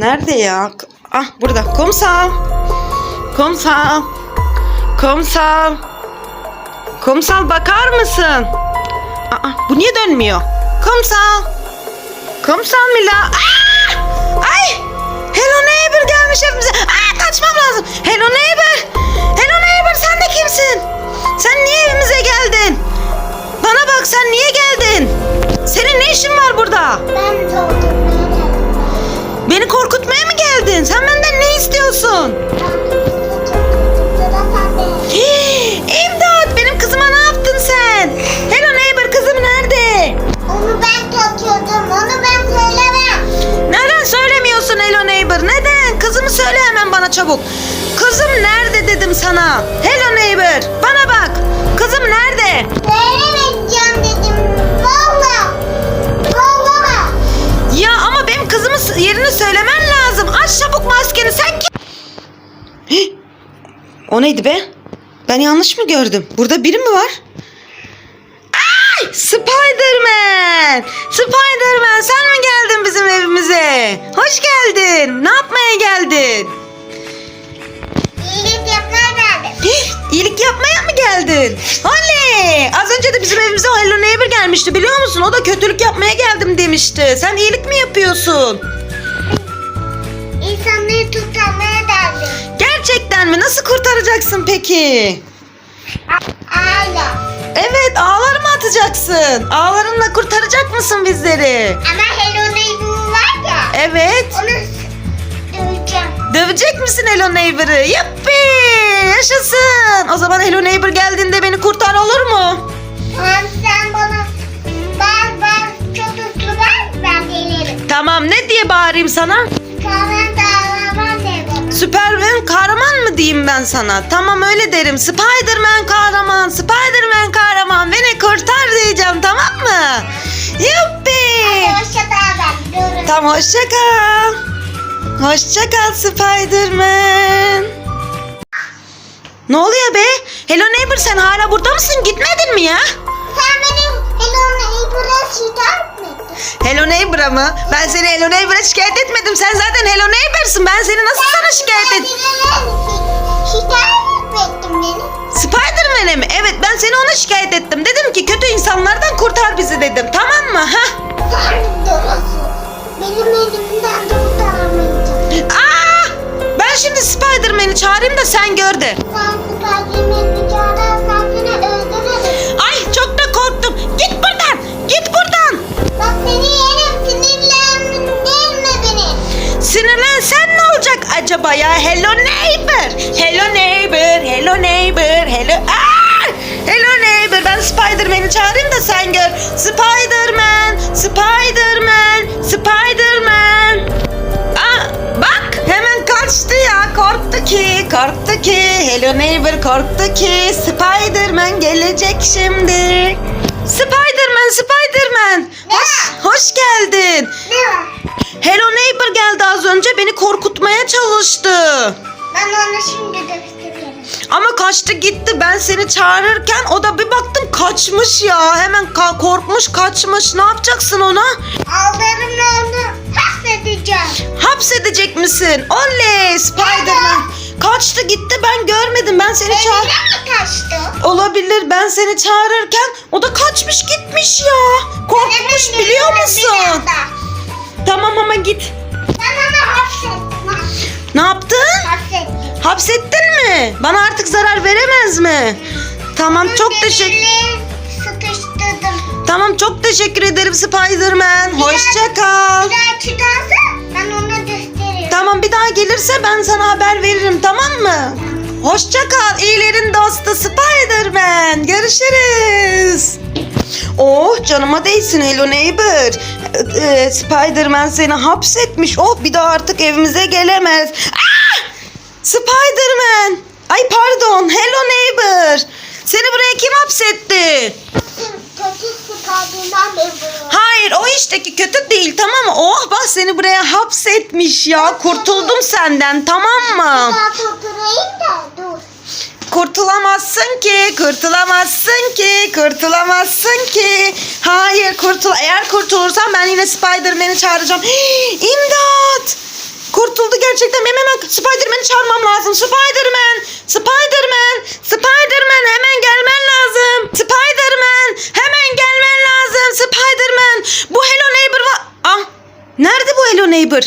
nerede ya? Ah burada. Kumsal. Kumsal. Kumsal. Kumsal bakar mısın? Aa, bu niye dönmüyor? Kumsal. Kumsal Mila. Aa! Ay! Hello Neighbor gelmiş evimize. Aa, kaçmam lazım. Hello Neighbor. Hello Neighbor sen de kimsin? Sen niye evimize geldin? Bana bak sen niye geldin? Senin ne işin var burada? Ben çabuk. Kızım nerede dedim sana? Hello neighbor bana bak. Kızım nerede? Söylemeyeceğim dedim. Valla. Valla. Ya ama benim kızımın yerini söylemen lazım. Aç çabuk maskeni sen kim? Hih! O neydi be? Ben yanlış mı gördüm? Burada biri mi var? Ay! Spiderman! Spiderman sen mi geldin bizim evimize? Hoş geldin. Ne yapmaya geldin? İyilik yapmaya mı geldin? Oley! Az önce de bizim evimize Hello Neighbor gelmişti biliyor musun? O da kötülük yapmaya geldim demişti. Sen iyilik mi yapıyorsun? İnsanları kurtarmaya geldim. Gerçekten mi? Nasıl kurtaracaksın peki? Aile. Evet ağlar mı atacaksın? Ağlarınla kurtaracak mısın bizleri? Ama Hello Neighbor var ya. Evet. Onu döveceğim. Dövecek misin Hello Neighbor'ı? Yuppi! Yaşasın. O zaman Hello Neighbor geldiğinde beni kurtar olur mu? Tamam sen bana ben ben çok hızlı ver ben gelirim. Tamam ne diye bağırayım sana? Kahven dağlaman dedim. Süpermen kahraman mı diyeyim ben sana? Tamam öyle derim. Spiderman kahraman, Spiderman kahraman beni kurtar diyeceğim tamam mı? Yuppi! Hadi hoşça kal ben görürüm. Tamam hoşça kal. Hoşça kal Spiderman. Ne oluyor be? Hello Neighbor sen hala burada mısın? Gitmedin mi ya? Sen benim Hello Neighbor'a şikayet mi ettin? Hello Neighbor'a mı? Ben seni Hello Neighbor'a şikayet etmedim. Sen zaten Hello Neighbor'sın. Ben seni nasıl sana şikayet et? Şikayet mi ettin beni? Spiderman'e mi? Evet çağırayım da sen gör de. Sen seni öldürürüm. Ay çok da korktum. Git buradan. Git buradan. Bak seni yerim sinirlendirme beni. Sinirlensen ne olacak acaba ya? Hello neighbor. Hello neighbor. Hello neighbor. Hello. Aa! Hello neighbor. Ben Spider-Man'i çağırayım da sen gör. Spider-Man. Spider-Man. Spider-Man. Korktu ki. Hello neighbor korktu ki. Spider-Man gelecek şimdi. Spider-Man, Spider-Man. Hoş, hoş geldin. Hello Neighbor geldi az önce beni korkutmaya çalıştı. Ben onu şimdi gösteririm. Ama kaçtı gitti ben seni çağırırken o da bir baktım kaçmış ya. Hemen ka- korkmuş kaçmış. Ne yapacaksın ona? Aldırımla onu hapsedeceğim. Hapsedecek misin? Oley Spiderman. Kaçtı gitti ben görmedim ben seni çağır... Mi kaçtı? Olabilir ben seni çağırırken o da kaçmış gitmiş ya. Korkmuş Neden biliyor musun? Tamam ama git. Ben onu hapsettim. Ne yaptın? Hapsettim. Hapsettin mi? Bana artık zarar veremez mi? Tamam çok teşekkür Demirle Sıkıştırdım. Tamam çok teşekkür ederim Spider-Man. Hoşça kal. Bir daha çıkarsa ben gösteririm. Tamam bir daha gelirse ben sana haber veririm tamam mı? Hoşça kal. İyilerin dostu Spider-Man. Görüşürüz. Oh canıma değsin Hello Neighbor. Ee, e, Spider-Man seni hapsetmiş. Oh bir daha artık evimize gelemez. Ah! Spider-Man. Ay pardon Hello Neighbor. Seni buraya kim hapsetti? Kötü. Hayır o işteki kötü değil tamam mı? Oh bak seni buraya hapsetmiş ya. Kurtuldum senden tamam mı? Daha tutturayım da dur. Kurtulamazsın ki, kurtulamazsın ki, kurtulamazsın ki. Hayır kurtul. Eğer kurtulursan ben yine Spider-Man'i çağıracağım. Hii, İmdat! Kurtuldu gerçekten. Hemen hemen Spiderman'i çağırmam lazım. Spiderman! Spiderman! Spiderman hemen gelmen lazım. Spiderman! Hemen gelmen lazım. Spiderman! Bu Hello Neighbor var. Ah! Nerede bu Hello Neighbor?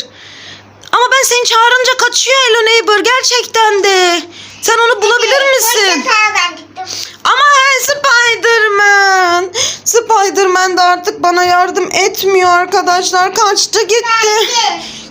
Ama ben seni çağırınca kaçıyor Hello Neighbor gerçekten de. Sen onu bulabilir misin? Hoşça ben gittim. Ama Spiderman. Spiderman de artık bana yardım etmiyor arkadaşlar. Kaçtı gitti.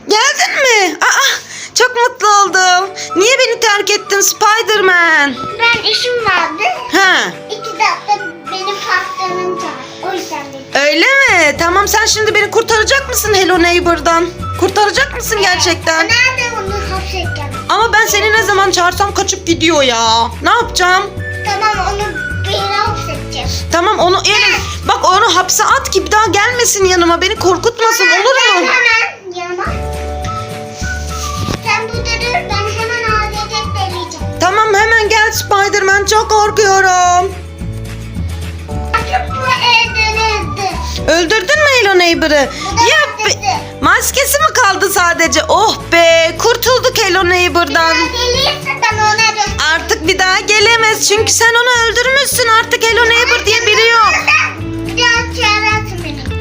Geldin mi? Aa, çok mutlu oldum. Niye beni terk ettin Spiderman? Ben işim vardı. Ha, İki dakika benim patronum çağırdı. O yüzden öyle mi? Tamam sen şimdi beni kurtaracak mısın Hello Neighbor'dan? Kurtaracak mısın gerçekten? Nerede onu hapsedeceğim? Ama ben seni ne zaman çağırsam kaçıp gidiyor ya. Ne yapacağım? Tamam onu beni hapsedeceğim. Tamam onu yani bak onu hapse at ki bir daha gelmesin yanıma. Beni korkutmasın Hemen, olur ben mu? Hemen yanıma. Sen burada dur ben hemen ailecek deneyeceğim. Tamam hemen gel Spiderman çok korkuyorum. Öldürdün mü Hello Neighbor'ı? Ya be- maskesi mi kaldı sadece? Oh be kurtulduk Hello Neighbor'dan. Artık bir daha gelemez çünkü sen onu öldürmüşsün artık Hello Neighbor diye biri yok.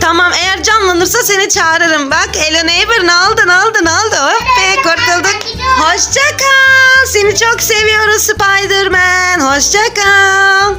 Tamam eğer canlanırsa seni çağırırım. Bak Hello Neighbor ne oldu ne oldu ne oldu? Oh be kurtulduk. Hoşça kal. Seni çok seviyoruz Spiderman. Hoşça kal.